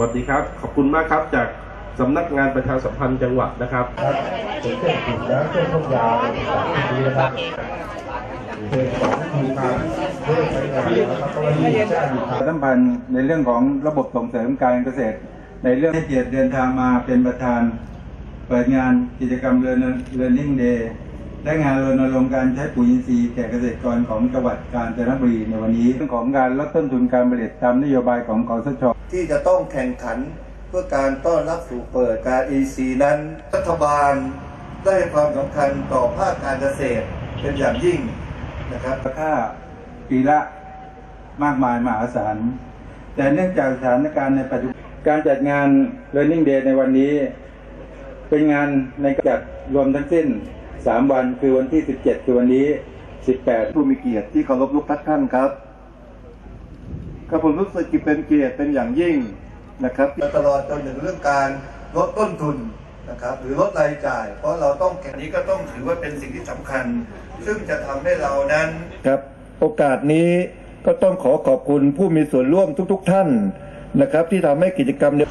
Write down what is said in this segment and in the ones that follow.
วัสดีครับ ขอบคุณมากครับจากสำนักงานประชาสัมพันธ์จังหวัดนะครับครับเป็นเครื่องฉีดน้ำเครื่องพ่นยาเป็นสารที่ดีนะครับเป็นของทีมงานเพื่อใช้งานนะครับกรณีแจ้งอยู่ครับสัมพันธ์ในเรื่องของระบบส่งเสริมการเกษตร ในเรื่องให้เกียรติเดินทางมาเป็นประธาน เปิดงานกิจกรรมเรียนนิ่งเดย์ และงานรณรงค์การใช้ปุ๋ยอินทรีย์แก่เกษตรกรของจังหวัดกาญจนบุรีในวันนี้เรื่องของการลดต้นทุนการผลิตตามนโยบายของกสชที่จะต้องแข่งขันเพื่อการต้อนรับสู่เปิดการ EC นั้นรัฐบาลได้ให้ความสำคัญต่อภาคการเกษตรเป็นอย่างยิ่งนะครับมูลค่าปีละมากมายมหาศาลแต่เนื่องจากสถานการณ์ในปัจจุบันการจัดงาน Learning Day ในวันนี้ เป็นงานในจัดรวมทั้งสิ้น 3วันคือวันที่17คือวันนี้18ผู้มีเกียรติที่เคารพทุกท่านครับกับผมรู้สึกเป็นเกียรติเป็นอย่างยิ่งนะครับตลอดจนถึงเรื่องการลดต้นทุนนะครับหรือลดรายจ่าย เพราะเราต้องแข่งนี้ก็ต้องถือว่าเป็นสิ่งที่สำคัญ ซึ่งจะทำให้เรานั้นครับโอกาสนี้ก็ต้องขอขอบคุณผู้มีส่วนร่วมทุก ๆ ท่านนะครับ ที่ทำให้กิจกรรมเนี่ย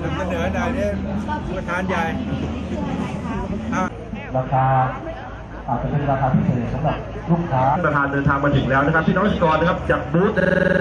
เกษตรเสนอหน่อยเนี่ยประธานใหญ่ราคาอาจจะเป็นราคาพิเศษสำหรับลูกค้าประธานเดินทางมาถึงแล้วนะครับพี่น้องเกษตรกรนะครับจากบูธ